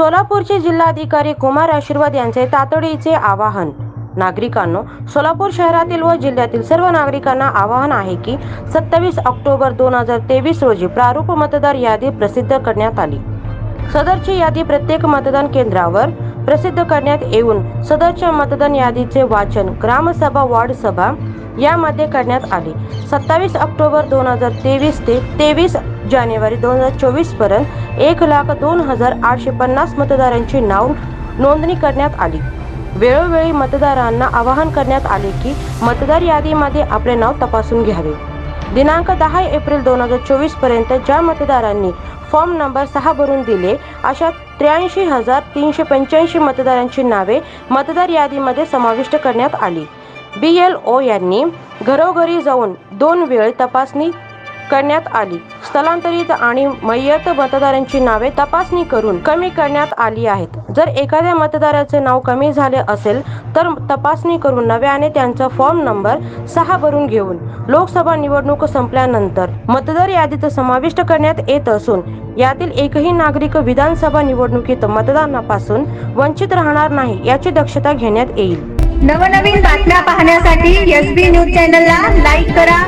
सोलापूरचे जिल्हाधिकारी कुमार आशीर्वाद यांचे तातडीचे आवाहन. नागरिकांनो सोलापूर शहरातील व जिल्ह्यातील सर्व नागरिकांना आवाहन आहे की सत्तावीस ऑक्टोबर दोन हजार तेवीस रोजी प्रारूप मतदार यादी प्रसिद्ध करण्यात आली. सदरची यादी प्रत्येक मतदान केंद्रावर प्रसिद्ध करण्यात येऊन सदरच्या मतदान यादीचे वाचन ग्रामसभा वार्ड सभा यामध्ये करण्यात आले. सत्तावीस ऑक्टोबर दोन हजार तेवीस ते तेवीस जानेवारी दोन हजार चोवीसपर्यंत एक लाख दोन हजार आठशे पन्नास मतदारांची नाव नोंदणी करण्यात आली. वेळोवेळी मतदारांना आवाहन करण्यात आले की मतदार यादीमध्ये आपले नाव तपासून घ्यावे. दिनांक दहा एप्रिल दोन हजार चोवीसपर्यंत ज्या मतदारांनी फॉर्म नंबर सहा भरून दिले अशा त्र्याऐंशी हजार तीनशे पंच्याऐंशी मतदारांची नावे मतदार यादीमध्ये समाविष्ट करण्यात आली. बी एल ओ यांनी घरोघरी जाऊन दोन वेळ तपासणी करण्यात आली. स्थलांतरित आणि मय्यत मतदारांची नावे तपासणी करून कमी करण्यात आली आहेत. जर एखाद्या मतदाराचे नाव कमी झाले असेल तर तपासणी करून नव्याने त्यांचा फॉर्म नंबर सहा भरून घेऊन लोकसभा निवडणूक संपल्यानंतर मतदार यादीत समाविष्ट करण्यात येत असून यातील एकही नागरिक विधानसभा निवडणुकीत मतदानापासून वंचित राहणार नाही याची दक्षता घेण्यात येईल. नवनवीन बातम्या पाहण्यासाठी एस बी न्यूज चॅनलला लाईक करा.